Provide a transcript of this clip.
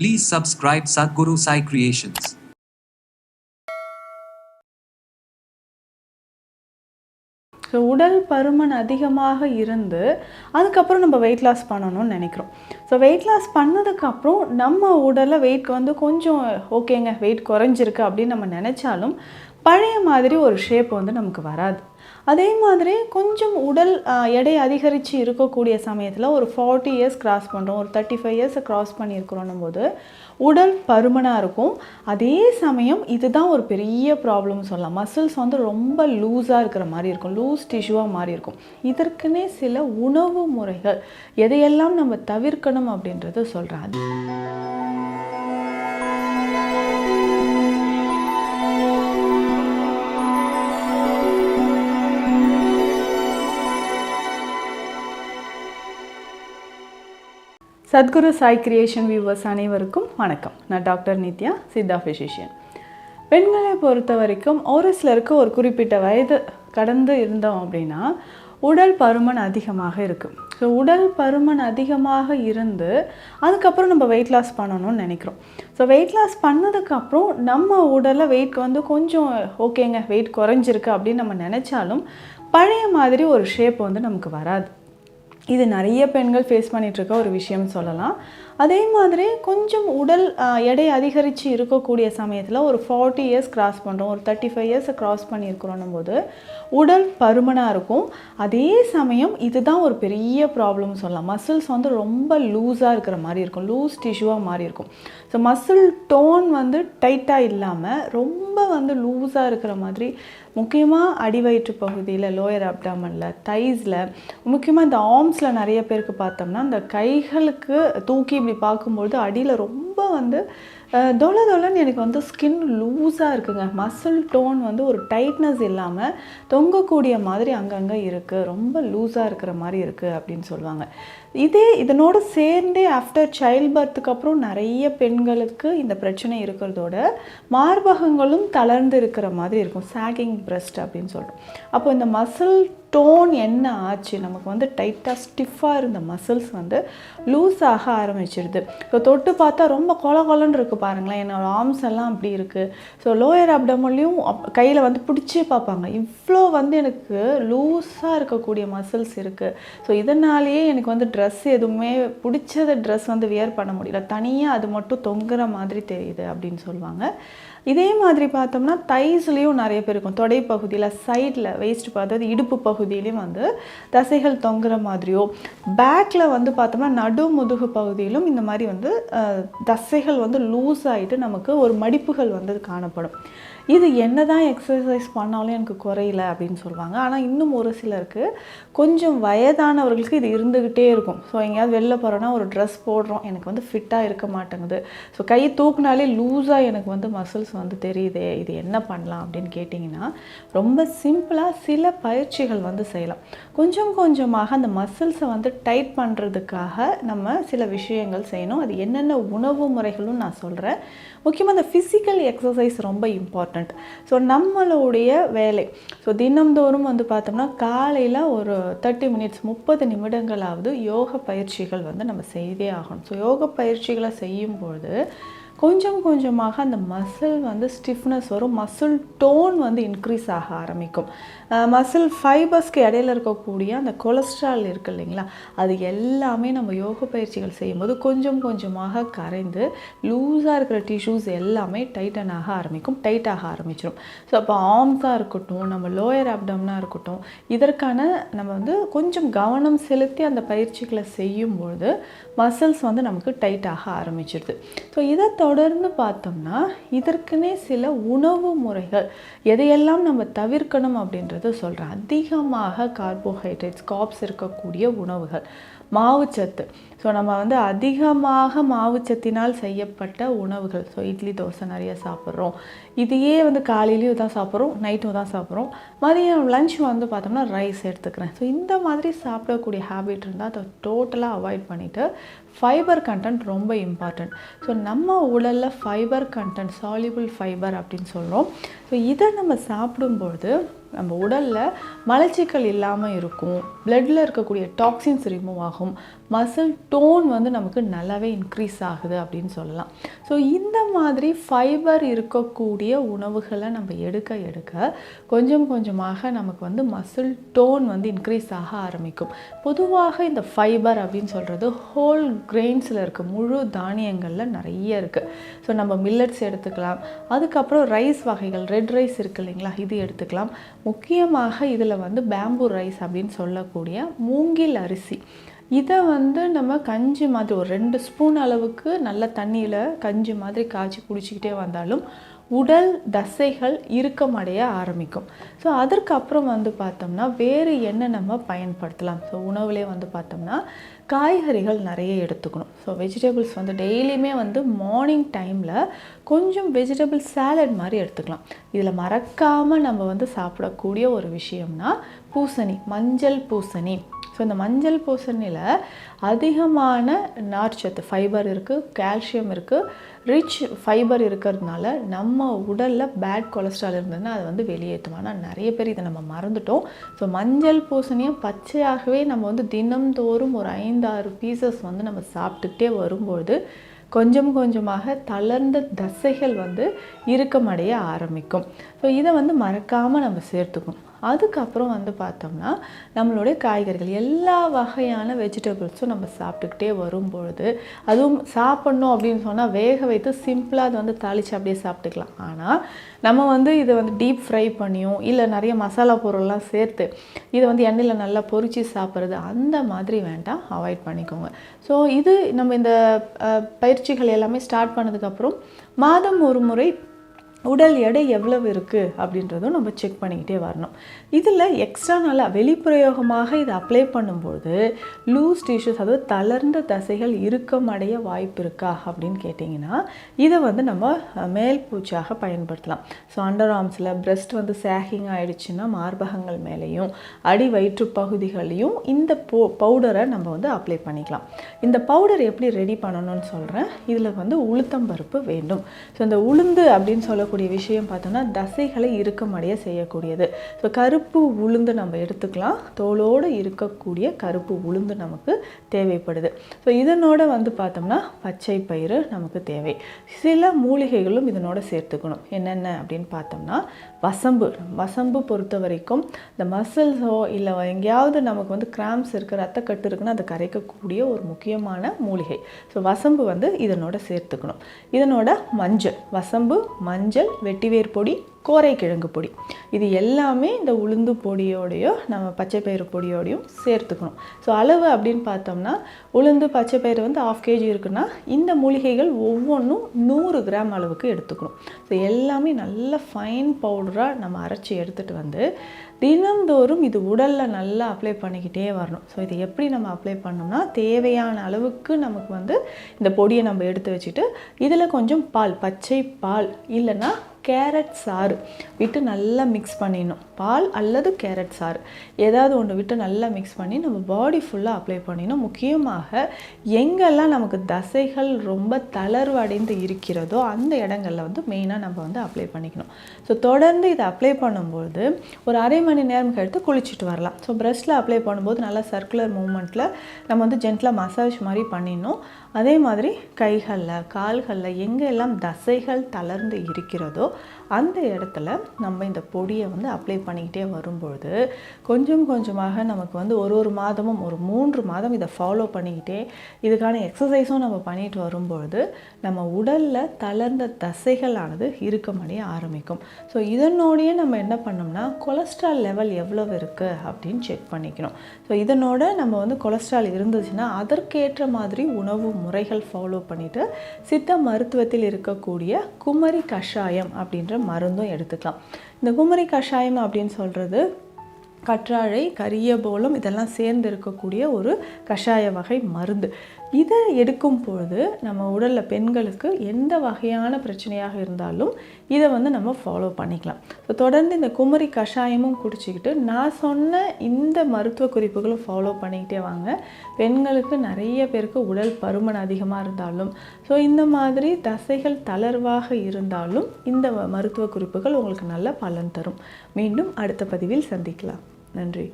Please subscribe Sadhguru Sai Creations. So உடல் பருமன் அதிகமாக இருந்து அதுக்கப்புறம் நம்ம வெயிட் லாஸ் பண்ணணும்னு நினைக்கிறோம் ஸோ வெயிட் லாஸ் பண்ணதுக்கப்புறம் நம்ம உடலில் வெயிட் வந்து கொஞ்சம் ஓகேங்க வெயிட் குறைஞ்சிருக்கு அப்படின்னு நம்ம நினச்சாலும் பழைய மாதிரி ஒரு ஷேப் வந்து நமக்கு வராது அதே மாதிரி கொஞ்சம் உடல் எடை அதிகரித்து இருக்கக்கூடிய சமயத்தில் ஒரு ஃபார்ட்டி இயர்ஸ் கிராஸ் பண்ணுறோம் ஒரு தேர்ட்டி ஃபைவ் இயர்ஸை கிராஸ் பண்ணியிருக்கிறோன்னும் போது உடல் பருமனாக இருக்கும். அதே சமயம் இதுதான் ஒரு பெரிய ப்ராப்ளம் சொல்லலாம். மசில்ஸ் வந்து ரொம்ப லூஸாக இருக்கிற மாதிரி இருக்கும் லூஸ் டிஷ்யூவாக மாறி இருக்கும். இதற்குன்னே சில உணவு முறைகள் எதையெல்லாம் நம்ம தவிர்க்கணும் அப்படின்றத சொல்கிறேன் சத்குரு சாய் கிரியேஷன் வியூவர்ஸ் அனைவருக்கும் வணக்கம். நான் டாக்டர் நித்யா சித்தா ஃபிசிஷியன் பெண்களை பொறுத்த வரைக்கும் ஒரு சிலருக்கு ஒரு குறிப்பிட்ட வயது கடந்து இருந்தோம் அப்படின்னா உடல் பருமன் அதிகமாக இருக்கும். ஸோ உடல் பருமன் அதிகமாக இருந்து அதுக்கப்புறம் நம்ம வெயிட் லாஸ் பண்ணணும்னு நினைக்கிறோம். ஸோ வெயிட் லாஸ் பண்ணதுக்கப்புறம் நம்ம உடலில் வெயிட் வந்து கொஞ்சம் ஓகேங்க வெயிட் குறைஞ்சிருக்கு அப்படின்னு நம்ம நினச்சாலும் பழைய மாதிரி ஒரு ஷேப் வந்து நமக்கு வராது. இது நிறைய பெண்கள் ஃபேஸ் பண்ணிட்டு இருக்க ஒரு விஷயம் சொல்லலாம். அதே மாதிரி கொஞ்சம் உடல் எடை அதிகரித்து இருக்கக்கூடிய சமயத்தில் ஒரு ஃபார்ட்டி இயர்ஸ் கிராஸ் பண்ணுறோம் ஒரு தேர்ட்டி ஃபைவ் இயர்ஸை கிராஸ் பண்ணியிருக்கிறோன்னும் போது உடல் பருமனாக இருக்கும். அதே சமயம் இதுதான் ஒரு பெரிய ப்ராப்ளம் சொல்லலாம். மசில்ஸ் வந்து ரொம்ப லூஸாக இருக்கிற மாதிரி இருக்கும். லூஸ் டிஷ்யூவாக மாறி இருக்கும். ஸோ மசில் டோன் வந்து டைட்டாக இல்லாமல் ரொம்ப வந்து லூஸாக இருக்கிற மாதிரி முக்கியமாக அடிவயிற்று பகுதியில் லோயர் அப்டாமனில் தைஸில் முக்கியமாக இந்த ஆர்ம்ஸில் நிறைய பேருக்கு பார்த்தோம்னா இந்த கைகளுக்கு தூக்கி இப்படி பார்க்கும்பொழுது அடியில் ரொம்ப வந்து தொல தொலன்னு எனக்கு வந்து ஸ்கின் லூஸாக இருக்குங்க. மசில் டோன் வந்து ஒரு டைட்னஸ் இல்லாமல் தொங்கக்கூடிய மாதிரி அங்கங்கே இருக்குது ரொம்ப லூஸாக இருக்கிற மாதிரி இருக்குது அப்படின்னு சொல்லுவாங்க. இதே இதனோடு சேர்ந்தே ஆஃப்டர் சைல்ட் பர்த்துக்கு அப்புறம் நிறைய பெண்களுக்கு இந்த பிரச்சனை இருக்கிறதோட மார்பகங்களும் தளர்ந்து இருக்கிற மாதிரி இருக்கும். சாகிங் பிரஸ்ட் அப்படின்னு சொல்கிறோம் அப்போ இந்த மசில் டோன் என்ன ஆச்சு? நமக்கு வந்து டைட்டாக ஸ்டிஃபாக இருந்த மசில்ஸ் வந்து லூஸ் ஆக ஆரம்பிச்சிடுது இப்போ தொட்டு பார்த்தா ரொம்ப கொல கொலன்னு இருக்குது பாருங்களேன். என்னோடய ஆர்ம்ஸ் எல்லாம் அப்படி இருக்குது ஸோ லோயர் அப்டமல்லையும் கையில் வந்து பிடிச்சே பார்ப்பாங்க. இவ்வளோ வந்து எனக்கு லூஸாக இருக்கக்கூடிய மசில்ஸ் இருக்குது ஸோ இதனாலேயே எனக்கு வந்து ட்ரெஸ் எதுவுமே பிடிச்சத ட்ரெஸ் வந்து வியர் பண்ண முடியல. தனியாக அது மட்டும் தொங்குற மாதிரி தெரியுது அப்படின்னு சொல்லுவாங்க. இதே மாதிரி பார்த்தோம்னா தைஸ்லேயும் நிறைய பேர் இருக்கும். தொடை பகுதியில் சைடில் வேஸ்ட் பார்த்தது இடுப்பு பகுதியிலையும் வந்து தசைகள் தொங்குற மாதிரியோ பேக்கில் வந்து பார்த்தோம்னா நடு முதுகு பகுதியிலும் இந்த மாதிரி வந்து தசைகள் வந்து லூஸ் ஆகிட்டு நமக்கு ஒரு மடிப்புகள் வந்து காணப்படும். இது என்ன தான் எக்ஸசைஸ் பண்ணாலும் எனக்கு குறையில அப்படின்னு சொல்லுவாங்க. ஆனால் இன்னும் ஒரு சிலருக்கு கொஞ்சம் வயதானவர்களுக்கு இது இருந்துக்கிட்டே இருக்கும். ஸோ எங்கேயாவது வெளில போகிறோன்னா ஒரு ட்ரெஸ் போடுறோம். எனக்கு வந்து ஃபிட்டாக இருக்க மாட்டேங்குது. ஸோ கையை தூக்குனாலே லூஸாக எனக்கு வந்து மசில்ஸ் வந்து தெரியுதே இது என்ன பண்ணலாம் அப்படின்னு கேட்டிங்கன்னா ரொம்ப சிம்பிளாக சில பயிற்சிகள் வந்து செய்யலாம். கொஞ்சம் கொஞ்சமாக அந்த மசில்ஸை வந்து டைட் பண்ணுறதுக்காக நம்ம சில விஷயங்கள் செய்யணும். அது என்னென்ன உணவு முறைகளும் நான் சொல்கிறேன் முக்கியமாக அந்த ஃபிசிக்கல் எக்ஸசைஸ் ரொம்ப இம்பார்ட்டண்ட் ஸோ நம்மளுடைய வேலை. ஸோ தினம்தோறும் வந்து பார்த்தோம்னா காலையில் ஒரு தேர்ட்டி மினிட்ஸ் முப்பது நிமிடங்களாவது யோக பயிற்சிகள் வந்து நம்ம செய்தே ஆகணும். ஸோ யோக பயிற்சிகளை செய்யும்பொழுது கொஞ்சம் கொஞ்சமாக அந்த மசில் வந்து ஸ்டிஃப்னஸ் வரும். மசில் டோன் வந்து இன்க்ரீஸ் ஆக ஆரம்பிக்கும். மசில் ஃபைபர்ஸ்க்கு இடையில இருக்கக்கூடிய அந்த கொலஸ்ட்ரால் இருக்கு இல்லைங்களா? அது எல்லாமே நம்ம யோக பயிற்சிகள் செய்யும்போது கொஞ்சம் கொஞ்சமாக கரைந்து லூஸாக இருக்கிற டிஷ்யூஸ் எல்லாமே டைட்டன் ஆக ஆரம்பிக்கும். டைட் ஆக ஆரம்பிச்சிடும் ஸோ அப்போ ஆர்ம்ஸாக இருக்கட்டும் நம்ம லோயர் அப்டம்னாக இருக்கட்டும் இதற்கான நம்ம வந்து கொஞ்சம் கவனம் செலுத்தி அந்த பயிற்சிகளை செய்யும்பொழுது மசில்ஸ் வந்து நமக்கு டைட் ஆக ஆரம்பிச்சிடுது ஸோ இதை தொடர்ந்து பார்த்தோம்னா இதற்குனே சில உணவு முறைகள் எதையெல்லாம் நம்ம தவிர்க்கணும் அப்படின்றத சொல்கிறேன் அதிகமாக கார்போஹைட்ரேட்ஸ் காப்ஸ் இருக்கக்கூடிய உணவுகள் மாவுச்சத்து ஸோ நம்ம வந்து அதிகமாக மாவுச்சத்தினால் செய்யப்பட்ட உணவுகள். ஸோ இட்லி தோசை நிறைய சாப்பிட்றோம். இதையே வந்து காலையிலையும் தான் சாப்பிட்றோம் நைட்டும் தான் சாப்பிட்றோம். மதியம் லஞ்ச் வந்து பார்த்தோம்னா ரைஸ் எடுத்துக்கிறேன். ஸோ இந்த மாதிரி சாப்பிடக்கூடிய ஹேபிட் இருந்தால் அதை டோட்டலாக அவாய்ட் பண்ணிவிட்டு ஃபைபர் கண்டென்ட் ரொம்ப இம்பார்ட்டண்ட் ஸோ நம்ம உடலில் ஃபைபர் கண்டென்ட் சால்யூபிள் ஃபைபர் அப்படின்னு சொல்கிறோம் ஸோ இதை நம்ம சாப்பிடும்பொழுது நம்ம உடலில் மலச்சிக்கல் இல்லாமல் இருக்கும். பிளட்டில் இருக்கக்கூடிய டாக்ஸின்ஸ் ரிமூவ் ஆகும். மசில் டோன் வந்து நமக்கு நல்லாவே இன்க்ரீஸ் ஆகுது அப்படின்னு சொல்லலாம். ஸோ இந்த மாதிரி ஃபைபர் இருக்கக்கூடிய உணவுகளை நம்ம எடுக்க எடுக்க கொஞ்சம் கொஞ்சமாக நமக்கு வந்து மசில் டோன் வந்து இன்க்ரீஸ் ஆக ஆரம்பிக்கும். பொதுவாக இந்த ஃபைபர் அப்படின்னு சொல்கிறது ஹோல் கிரெயின்ஸில் இருக்குது முழு தானியங்களில் நிறைய இருக்குது ஸோ நம்ம மில்லட்ஸ் எடுத்துக்கலாம். அதுக்கப்புறம் ரைஸ் வகைகள் ரெட் ரைஸ் இருக்கு இல்லைங்களா? இது எடுத்துக்கலாம். முக்கியமாக இதில் வந்து பேம்பூ ரைஸ் அப்படின்னு சொல்லக்கூடிய மூங்கில் அரிசி. இதை வந்து நம்ம கஞ்சி மாதிரி ஒரு ரெண்டு ஸ்பூன் அளவுக்கு நல்ல தண்ணியில் கஞ்சி மாதிரி காய்ச்சி குடிச்சிக்கிட்டே வந்தாலும் உடல் தசைகள் இறுக்கமடைய ஆரம்பிக்கும். ஸோ அதற்கப்புறம் வந்து பார்த்தோம்னா வேறு என்ன நம்ம பயன்படுத்தலாம்? ஸோ உணவுலே வந்து பார்த்தோம்னா காய்கறிகள் நிறைய எடுத்துக்கணும். ஸோ வெஜிடபிள்ஸ் வந்து டெய்லியுமே வந்து மார்னிங் டைமில் கொஞ்சம் வெஜிடபிள் சாலட் மாதிரி எடுத்துக்கலாம். இதில் மறக்காமல் நம்ம வந்து சாப்பிடக்கூடிய ஒரு விஷயம்னா பூசணி மஞ்சள் பூசணி. ஸோ இந்த மஞ்சள் பூசணியில் அதிகமான நார்ச்சத்து ஃபைபர் இருக்குது கால்சியம் இருக்குது ரிச் ஃபைபர் இருக்கிறதுனால நம்ம உடலில் பேட் கொலஸ்ட்ரால் இருந்ததுன்னா அதை வந்து வெளியேற்றும். ஆனால் நிறைய பேர் இதை நம்ம மறந்துட்டோம். ஸோ மஞ்சள் பூசணியை பச்சையாகவே நம்ம வந்து தினம்தோறும் ஒரு ஐந்தாறு பீசஸ் வந்து நம்ம சாப்பிட்டுக்கிட்டே வரும்பொழுது கொஞ்சம் கொஞ்சமாக தளர்ந்த தசைகள் வந்து இறுக்கமடைய ஆரம்பிக்கும். ஸோ இதை வந்து மறக்காமல் நம்ம சேர்த்துக்கணும். அதுக்கப்புறம் வந்து பார்த்தோம்னா நம்மளுடைய காய்கறிகள் எல்லா வகையான வெஜிடபிள்ஸும் நம்ம சாப்பிட்டுக்கிட்டே வரும்பொழுது அதுவும் சாப்பிட்ணும் அப்படின்னு சொன்னால் வேக வைத்து சிம்பிளாக அதை வந்து தாளித்து அப்படியே சாப்பிட்டுக்கலாம். ஆனால் நம்ம வந்து இதை வந்து டீப் ஃப்ரை பண்ணியும் இல்லை நிறைய மசாலா பொருள்லாம் சேர்த்து இதை வந்து எண்ணெயில் நல்லா பொரித்து சாப்பிட்றது அந்த மாதிரி வேண்டாம். அவாய்ட் பண்ணிக்கோங்க. ஸோ இது நம்ம இந்த பயிற்சிகள் எல்லாமே ஸ்டார்ட் பண்ணதுக்கப்புறம் மாதம் ஒரு முறை உடல் எடை எவ்வளவு இருக்குது அப்படின்றதும் நம்ம செக் பண்ணிக்கிட்டே வரணும். இதில் எக்ஸ்ட்ரா நல்லா வெளிப்பிரயோகமாக இதை அப்ளை பண்ணும்போது லூஸ் டிஷ்யூஸ் அதாவது தளர்ந்த தசைகள் இறுக்கம் அடைய வாய்ப்பு இருக்கா அப்படின்னு கேட்டிங்கன்னா இதை வந்து நம்ம மேல் பூச்சாக பயன்படுத்தலாம். ஸோ அண்டர் ஆர்ம்ஸில் பிரஸ்ட் வந்து சேகிங் ஆகிடுச்சுன்னா மார்பகங்கள் மேலேயும் அடி வயிற்று பகுதிகளையும் இந்த போ பவுடரை நம்ம வந்து அப்ளை பண்ணிக்கலாம். இந்த பவுடர் எப்படி ரெடி பண்ணணும்னு சொல்கிறேன் இதில் வந்து உளுத்தம் பருப்பு வேண்டும். ஸோ இந்த உளுந்து அப்படின்னு சொல்லக்கூடிய விஷயம் பார்த்தோம்னா தசைகளை இறுக்கமடைய செய்யக்கூடியது. ஸோ கருப்பு உளுந்து நம்ம எடுத்துக்கலாம். தோலோடு இருக்கக்கூடிய கருப்பு உளுந்து நமக்கு தேவைப்படுது. ஸோ இதனோட வந்து பார்த்தோம்னா பச்சை பயிறு நமக்கு தேவை. சில மூலிகைகளும் இதனோட சேர்த்துக்கணும். என்னென்ன அப்படின்னு பார்த்தோம்னா வசம்பு. வசம்பு பொறுத்த வரைக்கும் இந்த மசில்ஸோ இல்லை எங்கேயாவது நமக்கு வந்து கிராம்ஸ் இருக்குது ரத்தக்கட்டு இருக்குன்னா அதை கரைக்கக்கூடிய ஒரு முக்கியமான மூலிகை. ஸோ வசம்பு வந்து இதனோட சேர்த்துக்கணும். இதனோட மஞ்சள். வசம்பு மஞ்சள் வெட்டிவேர் பொடி கோரைக்கிழங்கு பொடி. இது எல்லாமே இந்த உளுந்து பொடியோடையோ நம்ம பச்சை பயிறு பொடியோடையும் சேர்த்துக்கணும். ஸோ அளவு அப்படின்னு பார்த்தோம்னா உளுந்து பச்சை பயிறு வந்து ஆஃப் கேஜி இருக்குன்னா இந்த மூலிகைகள் ஒவ்வொன்றும் நூறு கிராம் அளவுக்கு எடுத்துக்கணும். ஸோ எல்லாமே நல்ல ஃபைன் பவுடராக நம்ம அரைச்சி எடுத்துகிட்டு வந்து தினந்தோறும் இது உடலில் நல்லா அப்ளை பண்ணிக்கிட்டே வரணும். ஸோ இது எப்படி நம்ம அப்ளை பண்ணோம்னா தேவையான அளவுக்கு நமக்கு வந்து இந்த பொடியை நம்ம எடுத்து வச்சுட்டு இதில் கொஞ்சம் பால் பச்சை பால் இல்லைன்னா கேரட் சாறு விட்டு நல்லா மிக்ஸ் பண்ணிடணும். பால் அல்லது கேரட் சாறு. ஏதாவது ஒன்று விட்டு நல்லா மிக்ஸ் பண்ணி நம்ம பாடி ஃபுல்லாக அப்ளை பண்ணிடணும். முக்கியமாக எங்கெல்லாம் நமக்கு தசைகள் ரொம்ப தளர்வடைந்து இருக்கிறதோ அந்த இடங்களில் வந்து மெயினாக நம்ம வந்து அப்ளை பண்ணிக்கணும். ஸோ தொடர்ந்து இதை அப்ளை பண்ணும்போது ஒரு அரை மணி நேரம் கழித்து குளிச்சுட்டு வரலாம். ஸோ பிரஸ்ட்டில் அப்ளை பண்ணும்போது நல்லா சர்க்குலர் மூமெண்ட்டில் நம்ம வந்து ஜென்டலாக மசாஜ் மாதிரி பண்ணிடணும். அதே மாதிரி கைகளில் கால்களில் எங்கெல்லாம் தசைகள் தளர்ந்து இருக்கிறதோ அந்த இடத்துல நம்ம இந்த பொடியை வந்து அப்ளை பண்ணிக்கிட்டே வரும்பொழுது கொஞ்சம் கொஞ்சமாக நமக்கு வந்து ஒரு ஒரு மாதமும் ஒரு மூன்று மாதம் இதை ஃபாலோ பண்ணிக்கிட்டே இதுக்கான எக்ஸசைஸும் நம்ம பண்ணிட்டு வரும்பொழுது நம்ம உடலில் தளர்ந்த தசைகளானது இறுக்கமடைய ஆரம்பிக்கும். ஸோ இதனோடையே நம்ம என்ன பண்ணோம்னா கொலஸ்ட்ரால் லெவல் எவ்வளவு இருக்குது அப்படின்னு செக் பண்ணிக்கணும். ஸோ இதனோட நம்ம வந்து கொலஸ்ட்ரால் இருந்துச்சுன்னா அதற்கேற்ற மாதிரி உணவு முறைகள் ஃபாலோ பண்ணிட்டு சித்த மருத்துவத்தில் இருக்கக்கூடிய குமரி கஷாயம் அப்படின்ற மருந்தும் எடுத்துக்கலாம். இந்த குமரி கஷாயம் அப்படின்னு சொல்கிறது கற்றாழை கரியபோலம் இதெல்லாம் சேர்ந்து இருக்கக்கூடிய ஒரு கஷாய வகை மருந்து. இதை எடுக்கும் பொழுது நம்ம உடலில் பெண்களுக்கு எந்த வகையான பிரச்சனையாக இருந்தாலும் இதை வந்து நம்ம ஃபாலோ பண்ணிக்கலாம். ஸோ தொடர்ந்து இந்த குமரி கஷாயமும் குடிச்சிக்கிட்டு நான் சொன்ன இந்த மருத்துவ குறிப்புகளும் ஃபாலோ பண்ணிக்கிட்டே வாங்க. பெண்களுக்கு நிறைய பேருக்கு உடல் பருமன் அதிகமாக இருந்தாலும் ஸோ இந்த மாதிரி தசைகள் தளர்வாக இருந்தாலும் இந்த மருத்துவ குறிப்புகள் உங்களுக்கு நல்ல பலன் தரும். மீண்டும் அடுத்த பதிவில் சந்திக்கலாம். நன்றி.